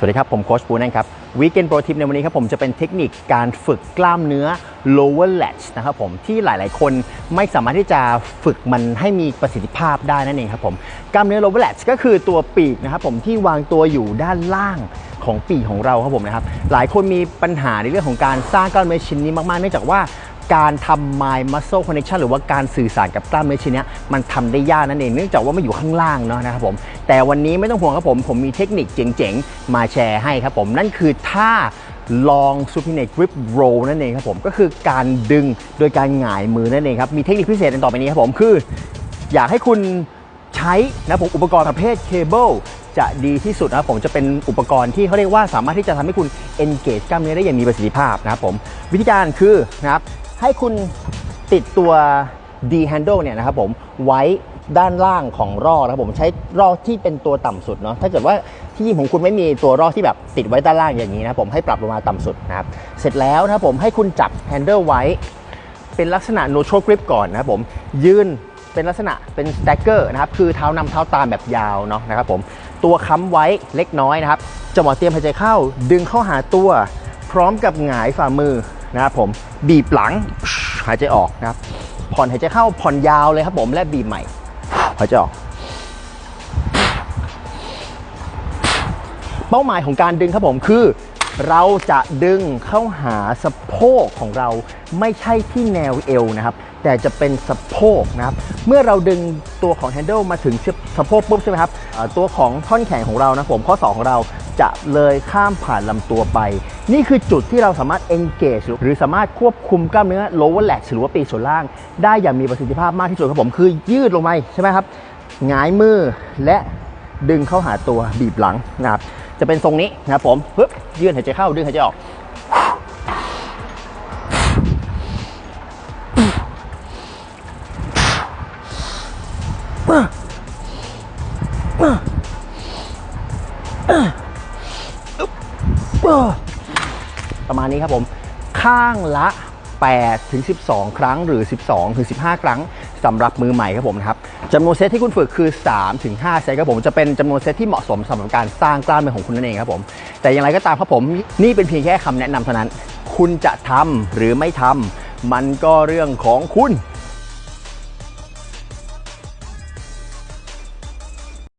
สวัสดีครับ ผมโค้ชปูนั่นครับวีเกนโปรทิปในวันนี้ครับผมจะเป็นเทคนิคการฝึกกล้ามเนื้อ lower lat นะครับผมที่หลายๆ คนไม่สามารถที่จะฝึกมันให้มีประสิทธิภาพได้นั่นเองครับผมกล้ามเนื้อ lower lat ก็คือตัวปีกนะครับผมที่วางตัวอยู่ด้านล่างของปีกของเราครับผมนะครับหลายคนมีปัญหาในเรื่องของการสร้างกล้ามเนื้อชิ้นนี้มากๆเนื่องจากว่า การทำ mind muscle connection หรือว่าการสื่อสารกับกล้ามเนื้อชิ้นนี้มันทำได้ยากนั่นเองเนื่องจากว่ามันอยู่ข้างล่างเนาะนะครับผมแต่วันนี้ไม่ต้องห่วงครับผม ผมมีเทคนิคเจ๋งๆ มาแชร์ให้ครับผม นั่นคือท่า long supinate grip roll นั่นเองครับผมก็คือการดึงโดยการหงายมือนั่นเองครับมีเทคนิคพิเศษในต่อไปนี้ครับผมคือ อยากให้คุณใช้นะผมอุปกรณ์ประเภทเคเบิลจะดีที่สุดนะครับผมจะเป็นอุปกรณ์ที่เขาเรียกว่าสามารถที่จะทำให้คุณ engage กล้ามเนื้อได้อย่างมีประสิทธิภาพนะครับผมวิธีการคือนะครับ ให้คุณติดตัว D handle เนี่ยนะครับผมไว้ด้านล่างของรอกนะครับผมใช้รอกที่เป็นตัวต่ำสุดเนาะถ้าเกิดว่าที่ของคุณไม่มีตัวรอกที่แบบติดไว้ด้านล่างอย่างนี้นะผมให้ปรับลงมาต่ำสุดนะครับเสร็จแล้วนะครับผมให้คุณจับ handle ไว้ เป็นลักษณะ neutral grip ก่อนนะครับผมยืนเป็นลักษณะเป็น stacker นะครับคือเท้านำเท้าตามแบบยาวเนาะนะครับผมตัวค้ำไว้เล็กน้อยนะครับจังหวะเตรียมหายใจเข้า ดึงเข้าหาตัว พร้อมกับหงายฝ่ามือ นะครับผมบีบหลังหายใจออกนะครับผ่อนหายใจเข้าผ่อนยาวเลยครับผมและบีบใหม่หายใจออกเป้าหมายของการดึงครับผมคือ เราจะดึงเข้าหาสะโพกของเราไม่ใช่ที่แนวเอวนะครับ แต่จะเป็นสะโพกนะครับ เมื่อเราดึงตัวของแฮนเดิลมาถึงสะโพกปุ๊บใช่ไหมครับตัวของท่อนแขนของเรานะผมข้อศอกของเรา จะเลยข้ามผ่านลำตัวไป นี่คือจุดที่เราสามารถ engage หรือสามารถควบคุมกล้ามเนื้อ lower lat หรือว่าปีกส่วนล่าง ได้อย่างมีประสิทธิภาพมากที่สุดครับผมคือยืดลงไปใช่ไหมครับหงายมือและดึงเข้าหาตัวบีบหลังนะครับจะเป็นทรงนี้นะครับผมปึ๊บยืดหายใจเข้าดึงหายใจออก ประมาณนี้ครับผม ข้างละ 8 ถึง 12 ครั้งหรือ 12 ถึง 15 ครั้งสำหรับมือใหม่ครับผมนะครับจำนวนเซตที่คุณฝึกคือ 3 ถึง 5 เซตครับผมจะเป็นจำนวนเซตที่เหมาะสมสำหรับการสร้างกล้ามเนื้อของคุณนั่นเองครับผม แต่อย่างไรก็ตามครับผมนี่เป็นเพียงแค่คำแนะนำเท่านั้น คุณจะทำหรือไม่ทำมันก็เรื่องของคุณ